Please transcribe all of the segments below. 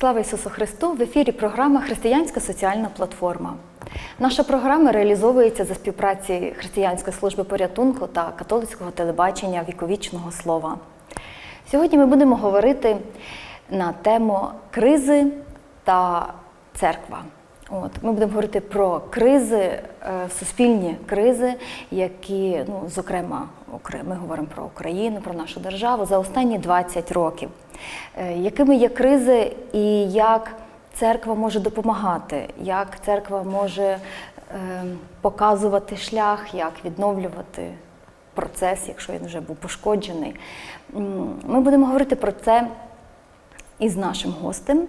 Слава Ісусу Христу! В ефірі програма Християнська соціальна платформа. Наша програма реалізовується за співпраці Християнської служби порятунку та католицького телебачення віковічного слова. Сьогодні ми будемо говорити на тему кризи та церква. От ми будемо говорити про кризи, е, суспільні кризи, які, ну зокрема, ми говоримо про Україну, про нашу державу за останні 20 років. Е, Якими є кризи і як церква може допомагати, як церква може е, показувати шлях, як відновлювати процес, якщо він вже був пошкоджений. Ми будемо говорити про це із нашим гостем.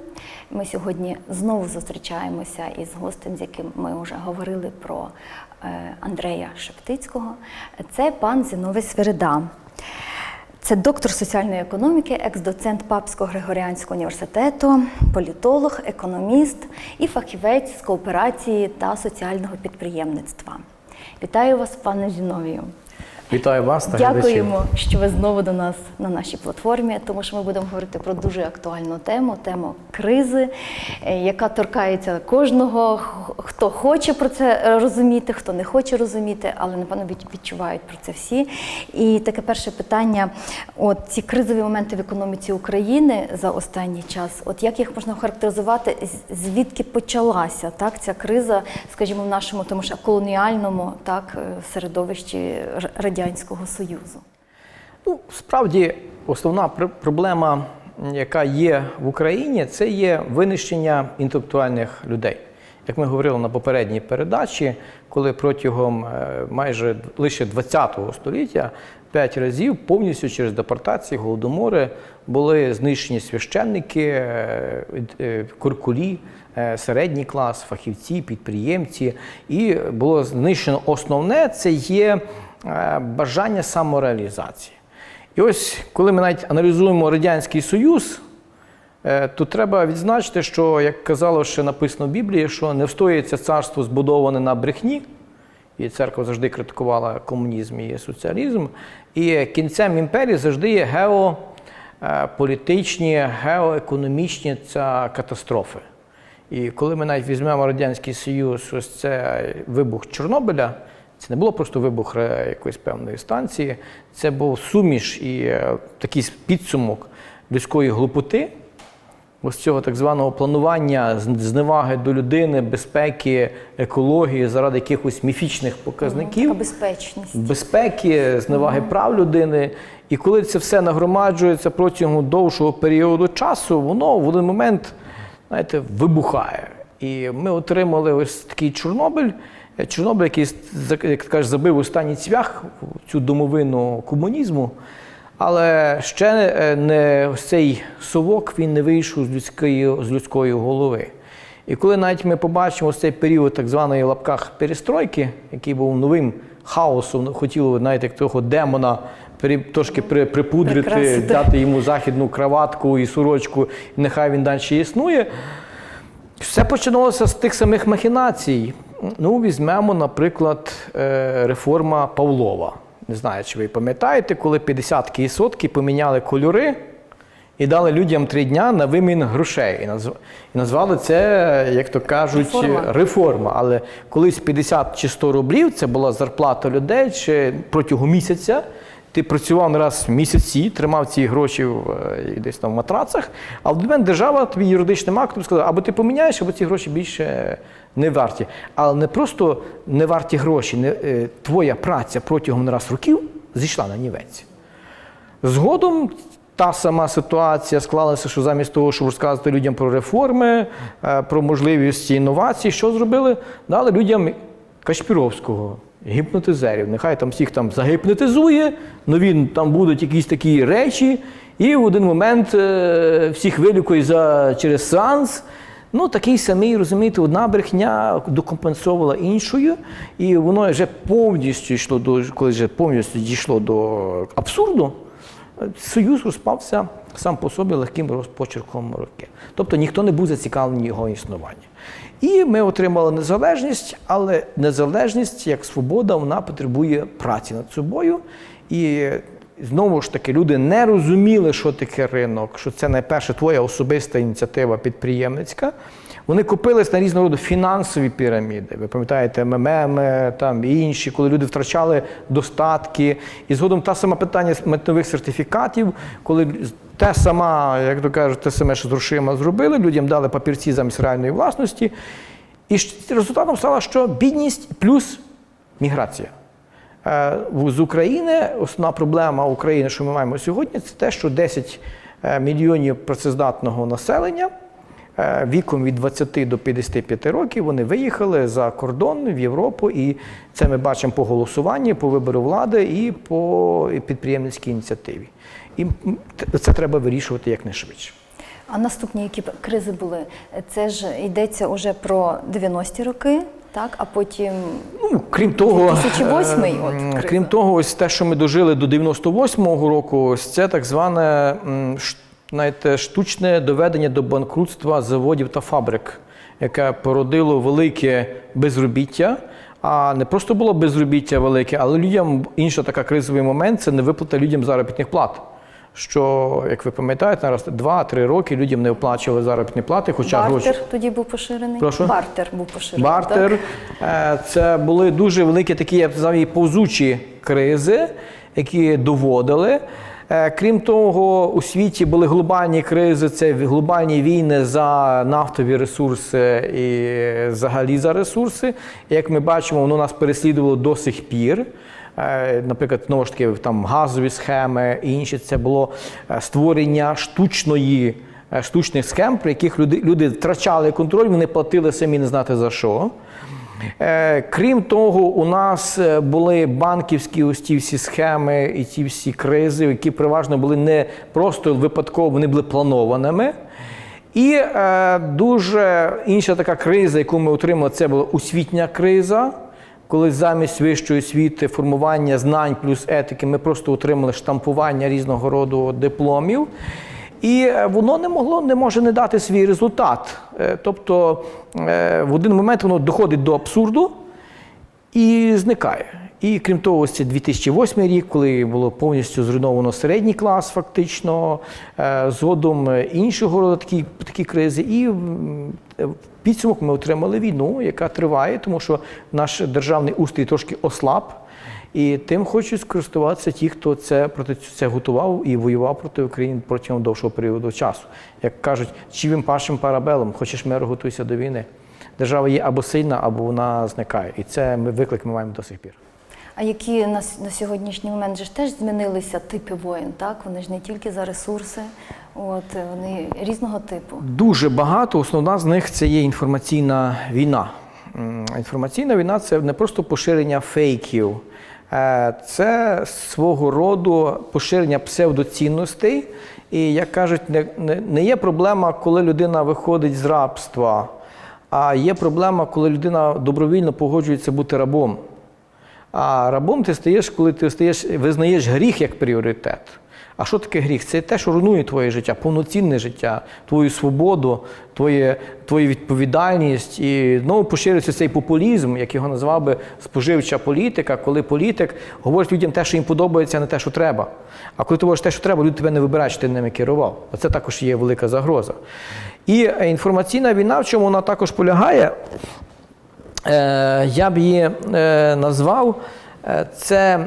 Ми сьогодні знову зустрічаємося із гостем, з яким ми вже говорили про е, Андрея Шептицького. Це пан Зіновий Свирида. Це доктор соціальної економіки, екс-доцент Папського Григоріанського університету, політолог, економіст і фахівець з кооперації та соціального підприємництва. Вітаю вас, пане Зіновію. Вітаю вас та глядачів. Дякуємо, що ви знову до нас на нашій платформі, тому що ми будемо говорити про дуже актуальну тему тему кризи, е, яка торкається кожного, хто хоче про це розуміти, хто не хоче розуміти, але напевно від- відчувають про це всі. І таке перше питання: от ці кризові моменти в економіці України за останній час, от як їх можна характеризувати, звідки почалася так ця криза, скажімо, в нашому тому ж колоніальному так е, середовищі Р- радянського союзу? Ну, справді, основна пр- проблема, яка є в Україні, це є винищення інтелектуальних людей. Як ми говорили на попередній передачі, коли протягом е, майже лише ХХ століття п'ять разів повністю через депортації, голодомори були знищені священники, е, е, куркулі, середній клас, фахівці, підприємці, і було знищено основне це є бажання самореалізації. І ось коли ми навіть аналізуємо Радянський Союз, е, то треба відзначити, що, як казало ще написано в Біблії, що не встоїться царство збудоване на брехні, і церква завжди критикувала комунізм і соціалізм. І кінцем імперії завжди є геополітичні, геоекономічні ця катастрофи. І коли ми навіть візьмемо Радянський Союз, ось це вибух Чорнобиля, це не було просто вибух якоїсь певної станції, це був суміш і е, такий підсумок людської глупоти, ось цього так званого планування зневаги до людини, безпеки, екології заради якихось міфічних показників Така безпечність. безпеки, зневаги прав людини. І коли це все нагромаджується протягом довшого періоду часу, воно в один момент, знаєте, вибухає. І ми отримали ось такий Чорнобиль. Чорнобиль, який, як ти кажеш, забив останній цвях цю домовину комунізму. Але ще е, не ось цей совок він не вийшов з людської, з людської голови. І коли навіть ми побачимо ось цей період так званої лапках перестройки, який був новим хаосом, хотіли навіть як того демона трошки при- припудрити, дати йому західну краватку і сорочку, і нехай він далі існує. Все починалося з тих самих махінацій. Ну, візьмемо, наприклад, е, реформа Павлова. Не знаю, чи ви пам'ятаєте, коли 50-ки і сотки поміняли кольори і дали людям три дня на вимін грошей. І назвали це, як то кажуть, Реформа. реформа. Але колись 50 чи 100 рублів це була зарплата людей чи протягом місяця. Ти працював не раз в місяці, тримав ці гроші е, десь там в матрацах, а в момент держава тобі юридичним актом сказала, або ти поміняєш, або ці гроші більше не варті. Але не просто не варті гроші, не, е, твоя праця протягом не раз років зійшла на нівець. Згодом та сама ситуація склалася, що замість того, щоб розказувати людям про реформи, е, про можливості інновацій, що зробили? Дали людям Кашпіровського, гіпнотизерів. Нехай там всіх там загіпнотизує, ну він там будуть якісь такі речі, і в один момент е, всіх вилікує за, через сеанс. Ну, такий самий, розумієте, одна брехня докомпенсовувала іншою, і воно вже повністю йшло до, коли вже повністю дійшло до абсурду, Союз розпався сам по собі легким розпочерком руки. Тобто ніхто не був зацікавлений його існування. І ми отримали незалежність, але незалежність як свобода, вона потребує праці над собою. І знову ж таки люди не розуміли, що таке ринок, що це найперше твоя особиста ініціатива підприємницька. Вони купились на різного роду фінансові піраміди. Ви пам'ятаєте, МММ там і інші, коли люди втрачали достатки. І згодом та сама питання метнових сертифікатів, коли те сама, як то кажуть, те саме, що з грошима зробили, людям дали папірці замість реальної власності. І результатом стало, що бідність плюс міграція. Е, З України основна проблема України, що ми маємо сьогодні, це те, що 10 е, мільйонів працездатного населення віком від 20 до 55 років вони виїхали за кордон в Європу, і це ми бачимо по голосуванні, по вибору влади і по підприємницькій ініціативі. І це треба вирішувати якнайшвидше. А наступні які кризи були? Це ж йдеться уже про 90-ті роки, так? А потім Ну, крім того, 2008 от криза. крім того, ось те, що ми дожили до 98-го року, ось це так зване знаєте, штучне доведення до банкрутства заводів та фабрик, яке породило велике безробіття. А не просто було безробіття велике, але людям інший така кризовий момент це не виплата людям заробітних плат. Що, як ви пам'ятаєте, зараз 2-3 роки людям не оплачували заробітні плати, хоча бартер гроші. тоді був поширений. Прошу? Бартер був поширений. Бартер Так? е, це були дуже великі такі, я б сказав, повзучі кризи, які доводили. Е, Крім того, у світі були глобальні кризи, це глобальні війни за нафтові ресурси і взагалі за ресурси. Як ми бачимо, воно нас переслідувало до сих пір. Е, Наприклад, знову ж таки, там газові схеми і інші це було е, створення штучної е, штучних схем, при яких люди, люди втрачали контроль, вони платили самі не знати за що. Е, Крім того, у нас е, були банківські ось ті всі схеми і ті всі кризи, які переважно були не просто випадково, вони були планованими. І е, дуже інша така криза, яку ми отримали, це була освітня криза, коли замість вищої освіти, формування знань плюс етики, ми просто отримали штампування різного роду дипломів. І е, воно не могло, не може не дати свій результат. Е, Тобто е, в один момент воно доходить до абсурду і зникає. І крім того, ось це 2008 рік, коли було повністю зруйновано середній клас, фактично, згодом іншого такі, такі кризи. І в підсумок ми отримали війну, яка триває, тому що наш державний устрій трошки ослаб. І тим хочуть скористуватися ті, хто це проти це готував і воював проти України протягом довшого періоду часу. Як кажуть, чивим пашим парабелом, хочеш миру, готуйся до війни. Держава є або сильна, або вона зникає. І це ми виклик ми маємо до сих пір. А які на, на сьогоднішній момент же ж теж змінилися типи воєн, так? Вони ж не тільки за ресурси, от вони різного типу. Дуже багато. Основна з них це є інформаційна війна. Інформаційна війна це не просто поширення фейків, це свого роду поширення псевдоцінностей. І як кажуть, не є проблема, коли людина виходить з рабства, а є проблема, коли людина добровільно погоджується бути рабом. А рабом ти стаєш, коли ти стаєш, визнаєш гріх як пріоритет. А що таке гріх? Це те, що руйнує твоє життя, повноцінне життя, твою свободу, твоє, твою відповідальність. І знову поширюється цей популізм, як його назвав би споживча політика, коли політик говорить людям те, що їм подобається, а не те, що треба. А коли ти говориш те, що треба, люди тебе не вибирають, що ти ними керував. Оце також є велика загроза. І інформаційна війна, в чому вона також полягає, Е, я б її е, назвав е, це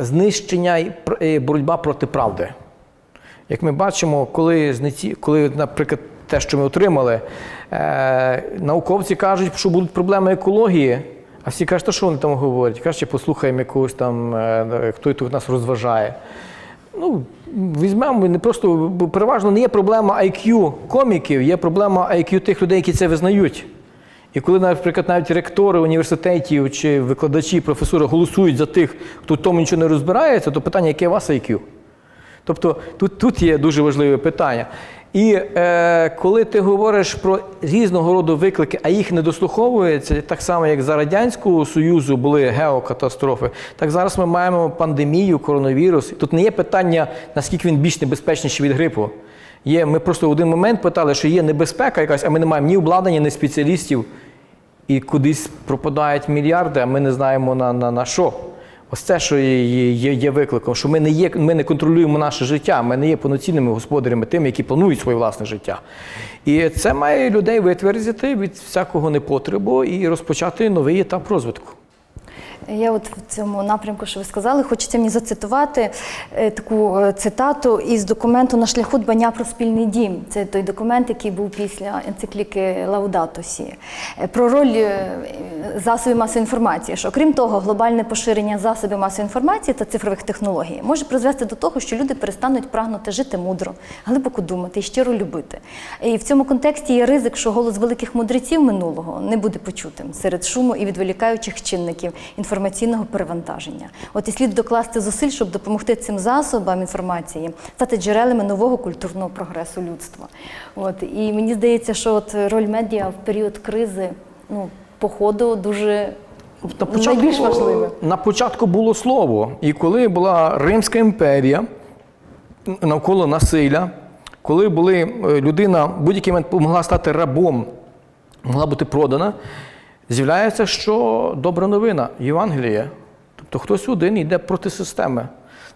знищення і боротьба проти правди. Як ми бачимо, коли, коли наприклад, те, що ми отримали, е, науковці кажуть, що будуть проблеми екології, а всі кажуть, «Та що вони там говорять? Краще послухаємо якогось там, е, хто тут нас розважає. Ну, візьмемо не просто переважно не є проблема IQ коміків, є проблема IQ тих людей, які це визнають. І коли, наприклад, навіть ректори університетів чи викладачі, професори голосують за тих, хто в тому нічого не розбирається, то питання, яке у вас IQ? Тобто тут, тут є дуже важливе питання. І е, коли ти говориш про різного роду виклики, а їх не дослуховується, так само, як за Радянського Союзу були геокатастрофи, так зараз ми маємо пандемію, коронавірус. Тут не є питання, наскільки він більш небезпечніший від грипу. Є, ми просто в один момент питали, що є небезпека якась, а ми не маємо ні обладнання, ні спеціалістів. І кудись пропадають мільярди, а ми не знаємо на, на, на що. Ось це, що є, є, є викликом, що ми не, є, ми не контролюємо наше життя, ми не є повноцінними господарями тими, які планують своє власне життя. І це має людей витвердити від всякого непотребу і розпочати новий етап розвитку. Я от в цьому напрямку, що ви сказали, хочеться мені зацитувати е, таку е, цитату із документу на шляху дбання про спільний дім. Це той документ, який був після енцикліки Лаудато Сі. Е, Про роль засобів масової інформації. Що окрім того, глобальне поширення засобів масової інформації та цифрових технологій може призвести до того, що люди перестануть прагнути жити мудро, глибоко думати і щиро любити. І в цьому контексті є ризик, що голос великих мудреців минулого не буде почутим серед шуму і відволікаючих чинників інформаційного перевантаження. От і слід докласти зусиль, щоб допомогти цим засобам інформації стати джерелами нового культурного прогресу людства. От і мені здається, що от роль медіа в період кризи, ну походу, дуже На найбільш важливе. На початку було слово. І коли була Римська імперія навколо насилля, коли були е, людина в будь-який момент могла стати рабом, могла бути продана, з'являється, що добра новина Євангеліє. Тобто хтось один йде проти системи.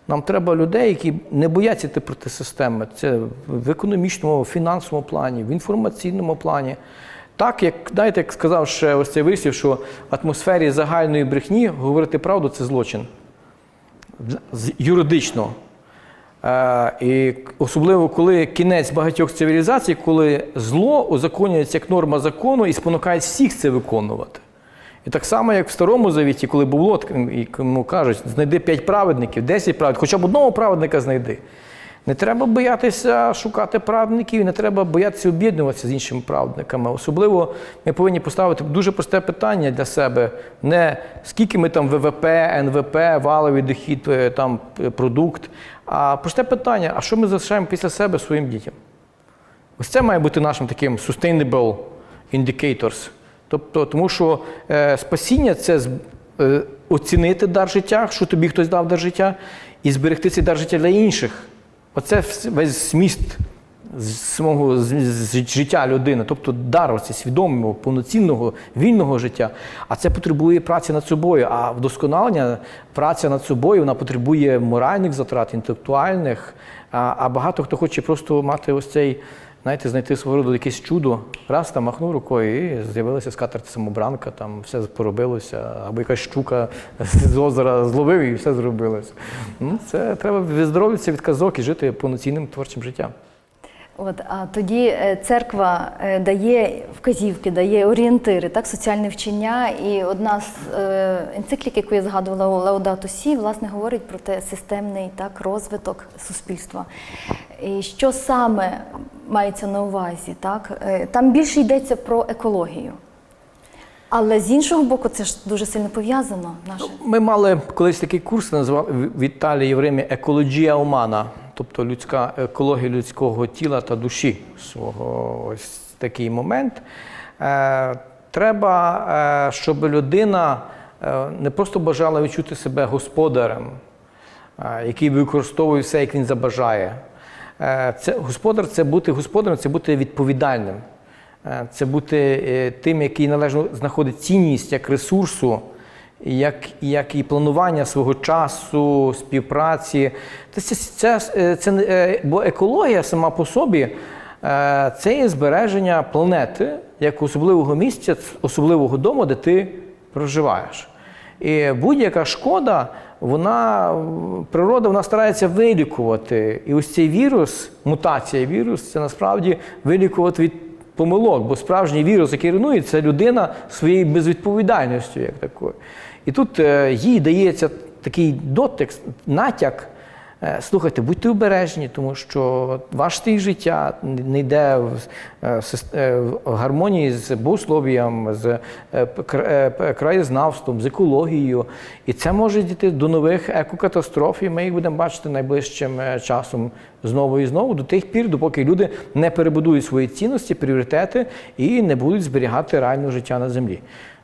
Нам треба людей, які не бояться йти проти системи. Це в економічному, в фінансовому плані, в інформаційному плані. Так, як знаєте, як сказав ще ось цей вислів, що в атмосфері загальної брехні говорити правду це злочин. Юридично. Е, і особливо, коли кінець багатьох цивілізацій, коли зло узаконюється як норма закону і спонукає всіх це виконувати. І так само, як в Старому Завіті, коли було, кому кажуть, знайди п'ять праведників, 10 праведників, хоча б одного праведника знайди. Не треба боятися шукати праведників, і не треба боятися об'єднуватися з іншими праведниками. Особливо ми повинні поставити дуже просте питання для себе: не скільки ми там ВВП, НВП, валовий дохід, е, там е, продукт, а просте питання: а що ми залишаємо після себе своїм дітям? Ось це має бути нашим таким sustainable indicators. Тобто, тому що е, спасіння це е, оцінити дар життя, що тобі хтось дав дар життя, і зберегти цей дар життя для інших. Оце весь зміст самого життя людини, тобто дар свідомого, повноцінного, вільного життя. А це потребує праці над собою. А вдосконалення, праця над собою, вона потребує моральних затрат, інтелектуальних. А багато хто хоче просто мати ось цей, знаєте, знайти свого роду якесь чудо. Раз там махнув рукою і з'явилася скатерти самобранка, там все поробилося, або якась щука з озера зловив і все зробилося. Ну, це треба виздоровитися від казок і жити повноцінним творчим життям. От, а тоді е, церква е, дає вказівки, дає орієнтири, так, соціальне вчення. І одна з е, енциклік, яку я згадувала Лаудату Сі, власне, говорить про те системний так, розвиток суспільства. І що саме мається на увазі? Так? Там більше йдеться про екологію. Але з іншого боку, це ж дуже сильно пов'язано. Наше. Ми мали колись такий курс, називав в Італії в Римі екологія умана, тобто людська екологія людського тіла та душі. Свого ось такий момент. Е, треба, е, щоб людина е, не просто бажала відчути себе господарем, е, який використовує все, як він забажає. Е, Це господар це бути господарем, це бути відповідальним. Е, Це бути е, тим, який належно знаходить цінність як ресурсу, як, як і планування свого часу, співпраці. Це, це, е, це, е, бо екологія сама по собі е, це є збереження планети як особливого місця, особливого дому, де ти проживаєш. І будь-яка шкода, вона природа вона старається вилікувати. І ось цей вірус, мутація вірус, це насправді вилікувати від помилок, бо справжній вірус, який руйнує, це людина своєю безвідповідальністю, як такою. І тут е, їй дається такий дотик, натяк. Е, Слухайте, будьте обережні, тому що ваш стиль життя не йде в, е, гармонії з богослов'ям, з краєзнавством, з екологією. І це може дійти до нових екокатастроф, і ми їх будемо бачити найближчим часом знову і знову, до тих пір, допоки люди не перебудують свої цінності, пріоритети і не будуть зберігати реального життя на землі.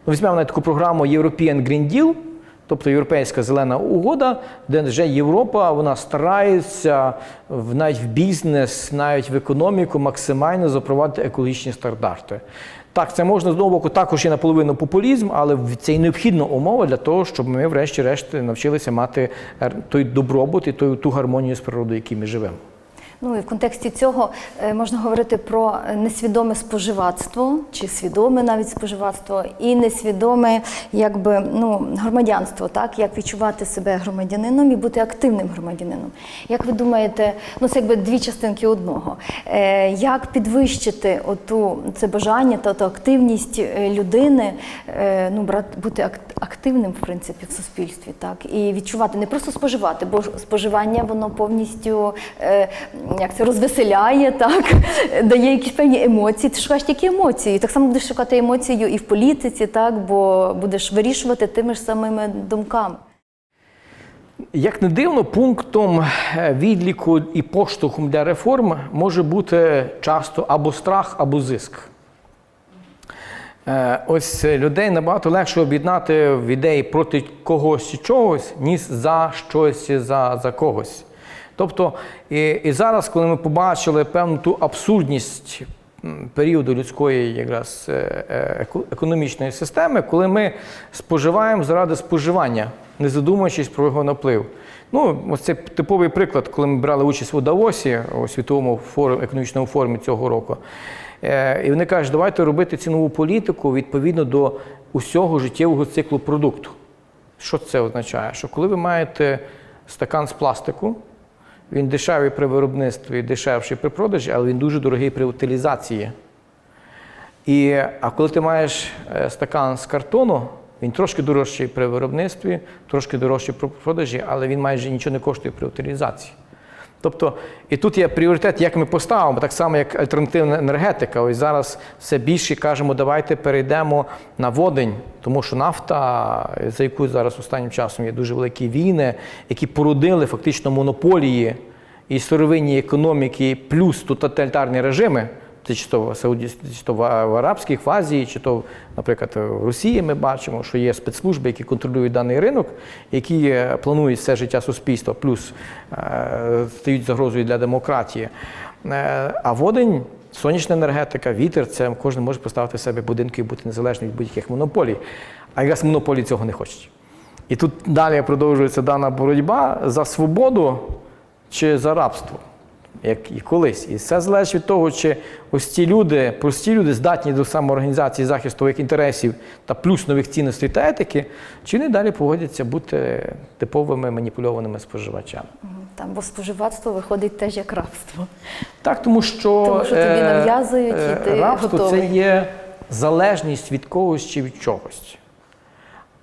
Ну, візьмемо на таку програму European Green Deal. Тобто Європейська зелена угода, де вже Європа вона старається в навіть в бізнес, навіть в економіку максимально запровадити екологічні стандарти. Так, це можна з одного боку також і наполовину популізм, але це і необхідна умова для того, щоб ми, врешті-решт, навчилися мати той добробут і ту гармонію з природою, в якій ми живемо. Ну і в контексті цього е, можна говорити про несвідоме споживацтво чи свідоме навіть споживацтво, і несвідоме якби ну громадянство, так як відчувати себе громадянином і бути активним громадянином. Як ви думаєте, ну це якби дві частинки одного. Е, як підвищити оту це бажання та активність е, людини, ну брат бути ак- активним в принципі в суспільстві, так і відчувати не просто споживати, бо споживання воно повністю як це розвеселяє, так дає якісь певні емоції. Ти шукаєш тільки емоції. Так само будеш шукати емоцію і в політиці, так бо будеш вирішувати тими ж самими думками. Як не дивно, пунктом е, відліку і поштовхом для реформ може бути часто або страх, або зиск. Е, Ось е, людей набагато легше об'єднати в ідеї проти когось чогось, ніж за щось за, за когось. Тобто, і, і зараз, коли ми побачили певну ту абсурдність періоду людської якраз е, е, еко- економічної системи, коли ми споживаємо заради споживання, не задумуючись про його наплив. Ну, ось це типовий приклад, коли ми брали участь у Давосі, у світовому форумі, економічному форумі цього року. Е, І вони кажуть, давайте робити цінову політику відповідно до усього життєвого циклу продукту. Що це означає? Що коли ви маєте стакан з пластику, він дешевий при виробництві, дешевший при продажі, але він дуже дорогий при утилізації. І, а коли ти маєш е, стакан з картону, він трошки дорожчий при виробництві, трошки дорожчий при продажі, але він майже нічого не коштує при утилізації. Тобто, і тут є пріоритет, як ми поставимо, так само, як альтернативна енергетика. Ось зараз все більше кажемо, давайте перейдемо на водень, тому що нафта, за яку зараз останнім часом є дуже великі війни, які породили фактично монополії і сировинні економіки, плюс тоталітарні режими. Чи то в Сауді, чи то в в арабських, в Азії, чи то, наприклад, в Росії ми бачимо, що є спецслужби, які контролюють даний ринок, які е, планують все життя суспільства, плюс е, стають загрозою для демократії. Е, а водень, сонячна енергетика, вітер це кожен може поставити в себе будинки і бути незалежним від будь-яких монополій. А якраз монополії цього не хочуть. І тут далі продовжується дана боротьба за свободу чи за рабство як і колись. І все залежить від того, чи ось ці люди, прості люди, здатні до самоорганізації захисту своїх інтересів та плюс нових цінностей та етики, чи вони далі погодяться бути типовими маніпульованими споживачами. Там, бо споживацтво виходить теж як рабство. Так, тому що, Тому що тобі е, нав'язують, і е, ти рабство це є залежність від когось чи від чогось.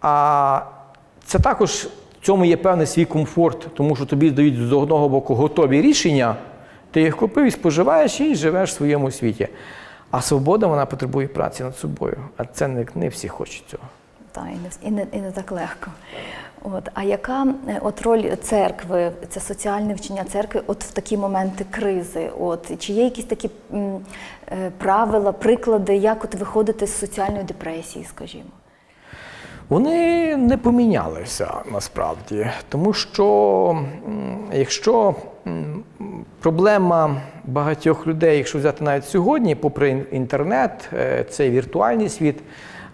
А це також в цьому є певний свій комфорт, тому що тобі дають з одного боку готові рішення, ти їх купив і споживаєш і живеш в своєму світі. А свобода вона потребує праці над собою. А це не, не всі хочуть цього. Та, і, не, і, не, і не так легко. От, а яка е, от роль церкви, це соціальне вчення церкви от в такі моменти кризи? От, чи є якісь такі м, е, правила, приклади, як от виходити з соціальної депресії, скажімо? Вони не помінялися насправді, тому що якщо проблема багатьох людей, якщо взяти навіть сьогодні, попри інтернет, е, цей віртуальний світ,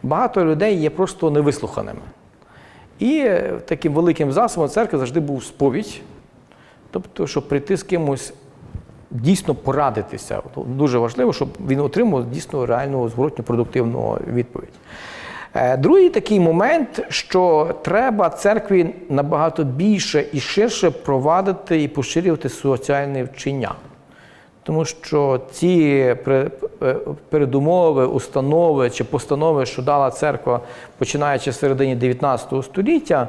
багато людей є просто невислуханими. І е, таким великим засобом церкви завжди був сповідь, тобто, щоб прийти з кимось дійсно порадитися. Дуже важливо, щоб він отримав дійсно реальну зворотню продуктивну відповідь. Е, Другий такий момент, що треба церкві набагато більше і ширше провадити і поширювати соціальне вчення. Тому що ці е, передумови, установи чи постанови, що дала церква, починаючи з середини 19 століття,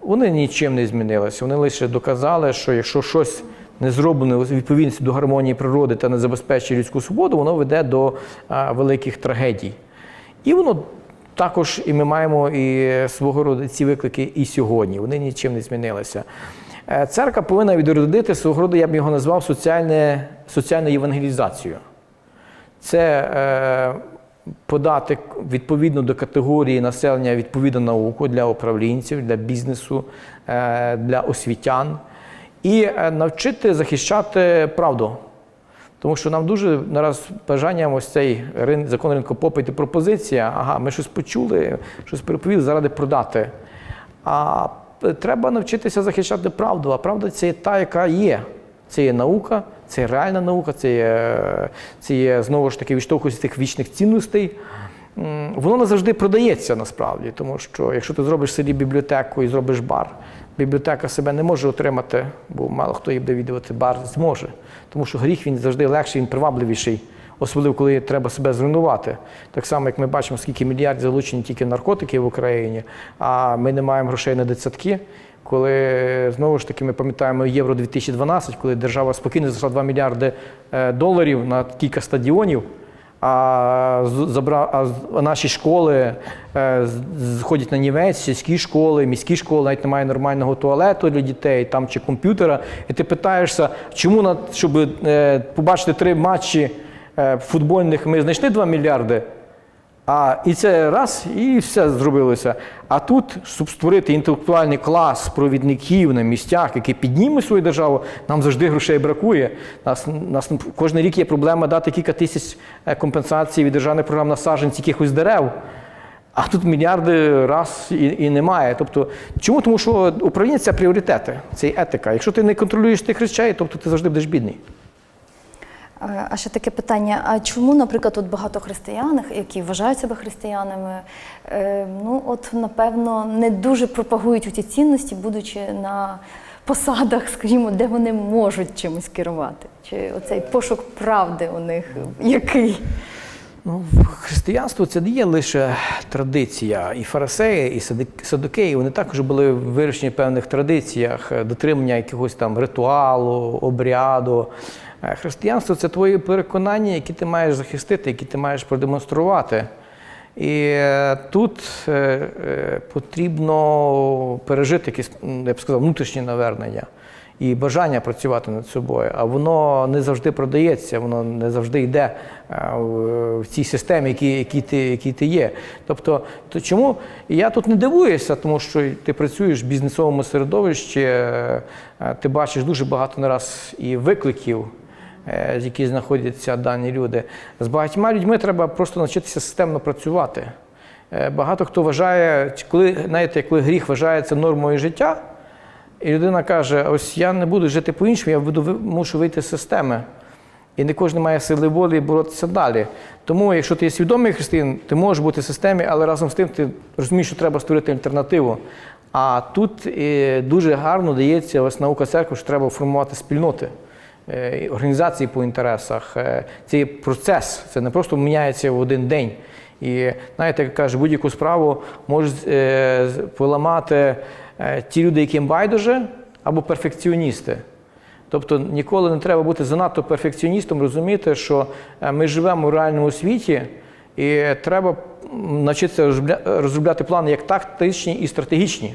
вони нічим не змінилися. Вони лише доказали, що якщо щось не зроблено у відповідності до гармонії природи та не забезпечує людську свободу, воно веде до великих трагедій. І воно також і ми маємо і свого роду ці виклики і сьогодні. Вони нічим не змінилися. Е, Церква повинна відродити свого роду, я б його назвав соціальне, соціальну євангелізацію. Це е, подати відповідно до категорії населення відповідну науку для управлінців, для бізнесу, е, для освітян і е, навчити захищати правду. Тому що нам дуже нараз бажання ось цей рин, закон ринку попит і пропозиція. Ага, ми щось почули, щось переповіли заради продати. А е, треба навчитися захищати правду. А правда це є та, яка є. Це є наука, це є реальна наука, це є, це є знову ж таки відштовхується тих вічних цінностей. Воно не завжди продається насправді, тому що якщо ти зробиш селі бібліотеку і зробиш бар, бібліотека себе не може отримати, бо мало хто її буде відвідувати, бар зможе. Тому що гріх він завжди легший, він привабливіший, особливо коли треба себе зруйнувати. Так само, як ми бачимо, скільки мільярдів залучені тільки наркотики в Україні, а ми не маємо грошей на дитсадки. Коли знову ж таки ми пам'ятаємо Євро 2012, коли держава спокійно знайшла 2 мільярди е, доларів на кілька стадіонів, а, забра... а наші школи е, ходять на німець, сільські школи, міські школи, навіть немає нормального туалету для дітей там чи комп'ютера. І ти питаєшся, чому на щоб е, побачити три матчі е, футбольних, ми знайшли 2 мільярди. А і це раз, і все зробилося. А тут, щоб створити інтелектуальний клас провідників на місцях, які піднімуть свою державу, нам завжди грошей бракує. Нас, нас кожен рік є проблема дати кілька тисяч е, компенсацій від державних програм на саджанці якихось дерев. А тут мільярди раз і, і немає. Тобто, чому? Тому що управління це пріоритети, це етика. Якщо ти не контролюєш тих речей, тобто ти завжди будеш бідний. А ще таке питання: а чому, наприклад, от багато християн, які вважають себе християнами, е, ну от напевно не дуже пропагують ці цінності, будучи на посадах, скажімо, де вони можуть чимось керувати? Чи оцей пошук правди у них який? Ну, християнство це не є лише традиція. І фарисеї, і садукеї вони також були вирішені в певних традиціях, е, дотримання якогось там ритуалу, обряду. Е, Християнство це твої переконання, які ти маєш захистити, які ти маєш продемонструвати. І е, тут е, потрібно пережити якесь, я б сказав, внутрішнє навернення і бажання працювати над собою. А воно не завжди продається, воно не завжди йде в цій системі, які, які, ти, які ти є. Тобто, то чому я тут не дивуюся, тому що ти працюєш в бізнесовому середовищі, ти бачиш дуже багато нараз і викликів. Е, з які знаходяться дані люди. З багатьма людьми треба просто навчитися системно працювати. Е, Багато хто вважає, коли, знаєте, коли гріх вважається нормою життя, і людина каже: ось я не буду жити по-іншому, я буду, мушу вийти з системи. І не кожен має сили волі боротися далі. Тому, якщо ти є свідомий християнин, ти можеш бути в системі, але разом з тим ти розумієш, що треба створити альтернативу. А тут е, дуже гарно дається ось наука церкви, що треба формувати спільноти, організації по інтересах. Е, Це процес, це не просто міняється в один день. І знаєте, як каже, будь-яку справу можуть е, поламати е, ті люди, яким байдуже, або перфекціоністи. Тобто ніколи не треба бути занадто перфекціоністом, розуміти, що е, ми живемо в реальному світі, і треба навчитися розробля- розробляти плани як тактичні і стратегічні.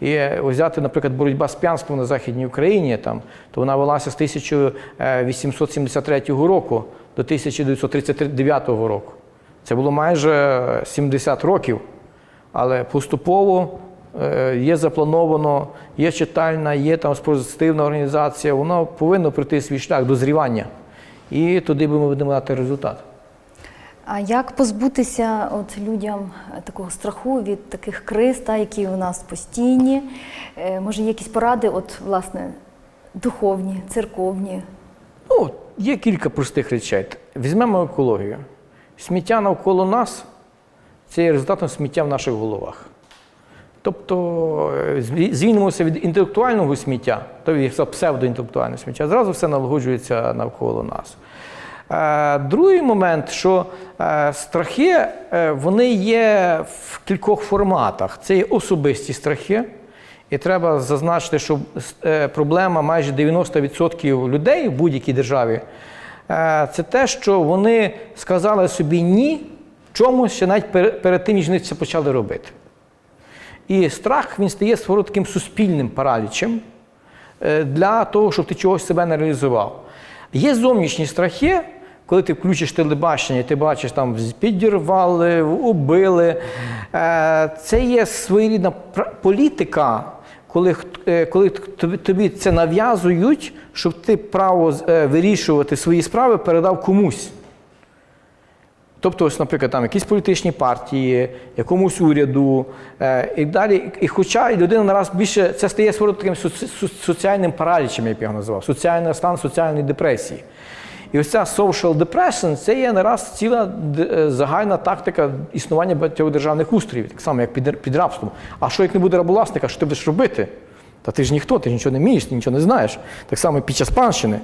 І е, взяти, наприклад, боротьба з п'янством на Західній Україні, там, то вона велася з 1873 року до 1939 року. Це було майже 70 років, але поступово е, є заплановано, є читальна, є там спортивна організація, воно повинно пройти свій шлях дозрівання. І туди ми будемо дати результат. А як позбутися от людям е, такого страху від таких криз, та, які у нас постійні? Е, Може, якісь поради, от, власне, духовні, церковні? Ну, є кілька простих речей. Візьмемо екологію. Сміття навколо нас це є результатом сміття в наших головах. Тобто е, звільнимося від інтелектуального сміття, тобто псевдоінтелектуальне сміття, зразу все налагоджується навколо нас. Е, Другий момент, що е, страхи е, вони є в кількох форматах. Це є особисті страхи, і треба зазначити, що проблема майже 90% людей в будь-якій державі це те, що вони сказали собі ні чомусь ще навіть перед тим, ніж вони це почали робити. І страх він стає свого таким суспільним паралічем для того, щоб ти чогось себе не реалізував. Є зовнішні страхи, коли ти включиш телебачення, ти бачиш, там підірвали, убили. Е, Це є своєрідна політика, коли, е, коли тобі, це нав'язують, щоб ти право е, вирішувати свої справи передав комусь. Тобто, ось, наприклад, там якісь політичні партії, якомусь уряду е, і далі. І хоча людина нараз більше це стає таким соці- соціальним паралічем, як я його називав, соціальний стан соціальної депресії. І ось ця social depression це є нараз ціла е, загальна тактика існування багатьох державних устроїв, так само як під, під рабством. А що як не буде рабовласника, що ти будеш робити? Та ти ж ніхто, ти ж нічого не вмієш, ти нічого не знаєш. Так само під час панщини.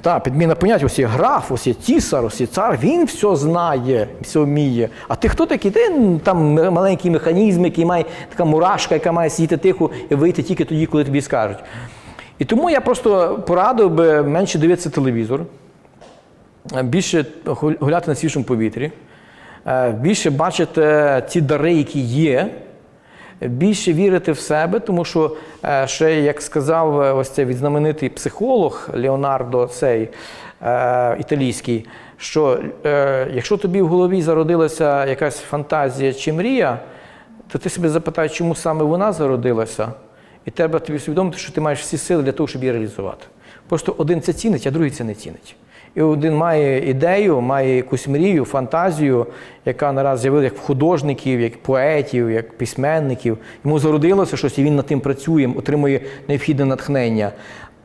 Та, підміна понять, ось є граф, ось є тісар, ось є цар, він все знає, все вміє. А ти хто такий? Ти там маленький механізм, який має така мурашка, яка має сидіти тихо і вийти тільки тоді, коли тобі скажуть. І тому я просто порадив би менше дивитися телевізор, більше гуляти на свіжому повітрі, е, більше бачити ті дари, які є, більше вірити в себе, тому що е, ще, як сказав е, ось цей відзнаменитий психолог Леонардо цей італійський, що якщо тобі в голові зародилася якась фантазія чи мрія, то ти себе запитай, чому саме вона зародилася, і треба тобі усвідомити, що ти маєш всі сили для того, щоб її реалізувати. Просто один це цінить, а другий це не цінить. І один має ідею, має якусь мрію, фантазію, яка нараз з'явилася як художників, як поетів, як письменників. Йому зародилося щось, і він над тим працює, отримує необхідне натхнення.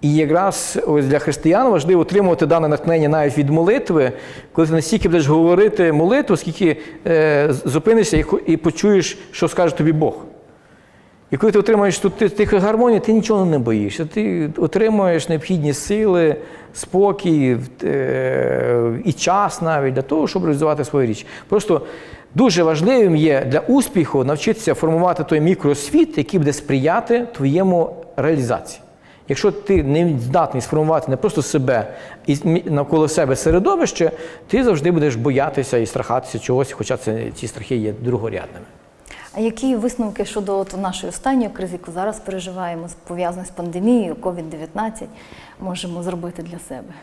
І якраз ось для християн важливо отримувати дане натхнення навіть від молитви, коли ти настільки будеш говорити молитву, скільки е, зупинишся і, і почуєш, що скаже тобі Бог. І коли ти отримаєш тут ти- тиху гармонію, ти нічого не боїшся. Ти отримуєш необхідні сили, спокій е, і час навіть для того, щоб реалізувати свою річ. Просто дуже важливим є для успіху навчитися формувати той мікросвіт, який буде сприяти твоєму реалізації. Якщо ти не здатний сформувати не просто себе і навколо себе середовище, ти завжди будеш боятися і страхатися чогось, хоча це, ці страхи є другорядними. Які висновки щодо от нашої останньої кризи, яку зараз переживаємо, пов'язаної з пандемією, COVID-19, можемо зробити для себе?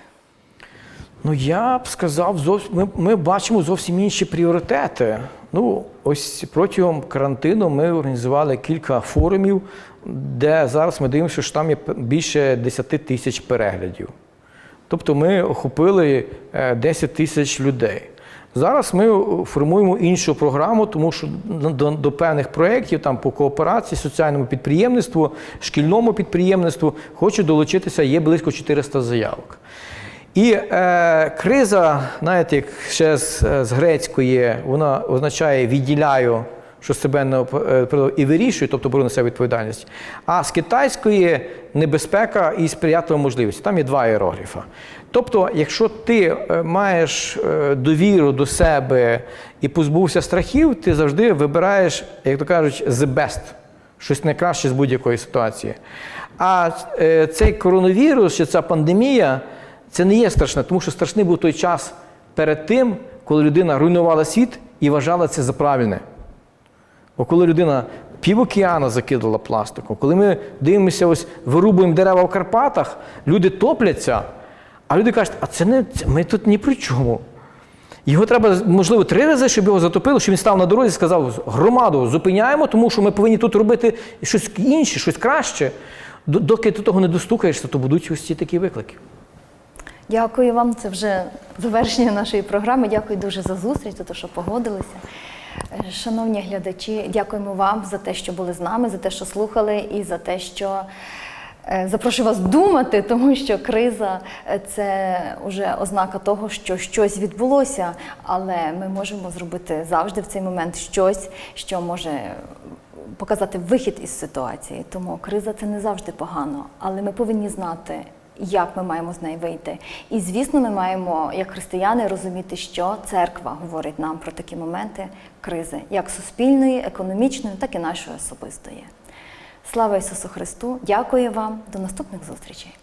Ну, я б сказав, ми, ми бачимо зовсім інші пріоритети. Ну, ось протягом карантину ми організували кілька форумів, де зараз ми дивимося, що там є більше 10 тисяч переглядів. Тобто ми охопили е, 10 тисяч людей. Зараз ми е, формуємо іншу програму, тому що до, до, певних проєктів там по кооперації, соціальному підприємництву, шкільному підприємництву хочуть долучитися, є близько 400 заявок. І е, криза, знаєте, як ще з, з грецької, вона означає відділяю, що себе не е, і вирішую, тобто беру на себе відповідальність. А з китайської небезпека і сприятлива можливість. Там є два іерогліфа. Тобто, якщо ти е, маєш е, довіру до себе і позбувся страхів, ти завжди вибираєш, як то кажуть, the best щось найкраще з будь-якої ситуації. А цей коронавірус чи ця пандемія це не є страшне, тому що страшний був той час перед тим, коли людина руйнувала світ і вважала це за правильне. Бо коли людина пів океану закидала пластиком, коли ми дивимося, ось вирубуємо дерева в Карпатах, люди топляться, а люди кажуть, а це не це, ми тут ні при чому. Його треба, можливо, три рази, щоб його затопило, щоб він став на дорозі і сказав, громаду зупиняємо, тому що ми повинні тут робити щось інше, щось краще. Доки до того не достукаєшся, то будуть ось ці такі виклики. Дякую вам. Це вже завершення нашої програми. Дякую дуже за зустріч, за те, що погодилися. Шановні глядачі, дякуємо вам за те, що були з нами, за те, що слухали, і за те, що е, запрошую вас думати, тому що криза е, це вже ознака того, що щось відбулося, але ми можемо зробити завжди в цей момент щось, що може показати вихід із ситуації. Тому криза це не завжди погано, але ми повинні знати, як ми маємо з неї вийти. І звісно, ми маємо, як християни, розуміти, що церква говорить нам про такі моменти кризи, як суспільної, економічної, так і нашої особистої. Слава Ісусу Христу! Дякую вам, до наступних зустрічей!